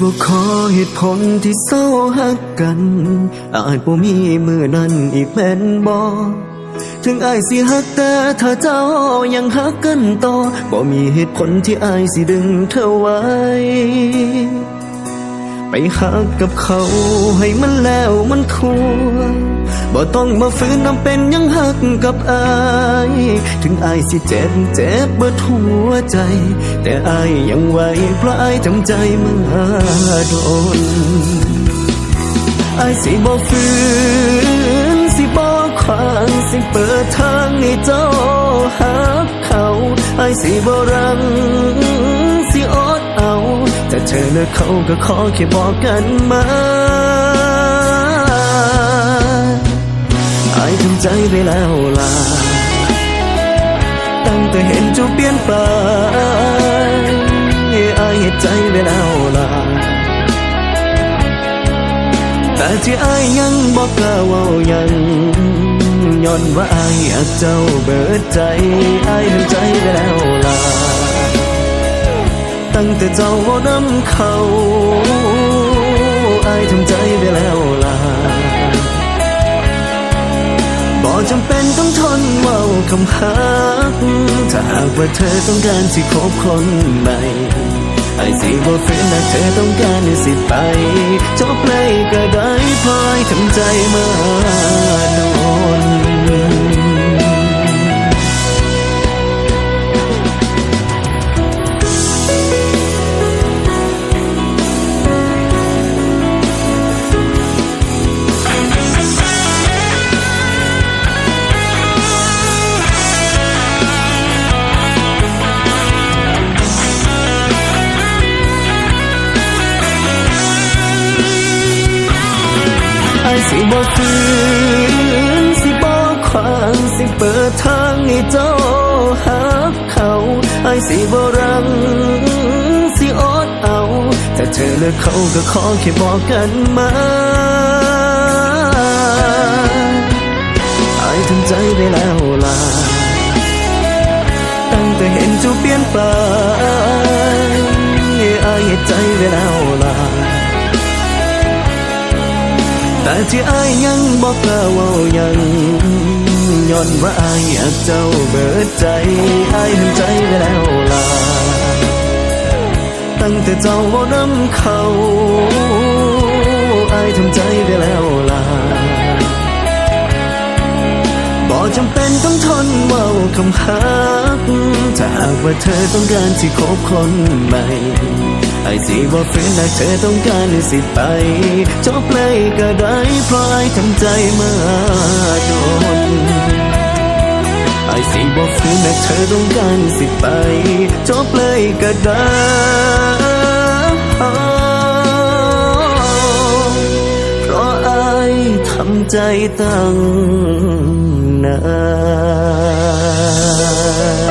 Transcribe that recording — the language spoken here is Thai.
บ่ขอเหตุผลที่เศร้าหักกัน อาจบ่มีมือนั้นอีกแม่นบ่ถึงอายสิหักแต่ถ้าเจ้ายังหักกันต่อบ่มีเหตุผลที่อายสิดึงเธอไว้ ไปหักกับเขาให้มันแล้วมันควร บ่ต้องมาฝืนนำเป็นยังหักกับอายถึงอายสิเจ็บเจ็บเบิดหัวใจ แต่อายยังไหวเพราะอายทำใจมาโดนอายสิบ่ฝืนสิบ่ขวางสิเปิดทางให้เจ้าหักเขาอายสิบ่รังสิอดเอาแต่เธอและเขาก็ขอแค่บอกกันมา ทำใจไปแล้วล่ะตั้งแต่เห็นเจูเปลี่ยนไปอายเหตุใจไปแล้วล่ะแต่ที่ไอายยังบอกกล้าว่ายังย้อนว่าอายอยากเจ้าเบิดใจไอายทำใจไปแล้วล่ะตั้งแต่เจ้าว่านำเขา คำหักถ้าหากว่าเธอต้องการที่คบคนใหม่ไอ้สิบ่ฝืนนะเธอต้องการสิไปจบเลยก็ได้พลอยทำใจมาโดน สิบ่ฝืนสิบ่ขวางสิเปิดทางให้เจ้าหักเขาไอ้สิบ่รังสิอดเอาแต่เธอและเขาก็ขอแค่บอกกันมาไอ้ทำใจไปแล้วล่ะตั้งแต่เห็นเจูเปลี่ยนไปไอ้ใจไปแล้วล่ะ แต่ที่อายยังบอกกล้าเว่ายังย้อนว่าอายอยากเจ้าเบิดใจอายทำใจไปแล้วล่ะตั้งแต่เจ้าว่านำเขาอายทำใจไปแล้วล่ะบ่จำเป็นต้องทนเว่าคำหักากว่าเธอต้องการที่คบคนใหม่ไอ้สิบ่ฝืนหาเธอต้องการสิไปจบเลยก็ได้เพราะไอ้ทำใจมาโดนไอ้สิบ่ฝืนหาเธอต้องการสิไปจบเลยก็ได้เพราะอทำใจตั้งนาน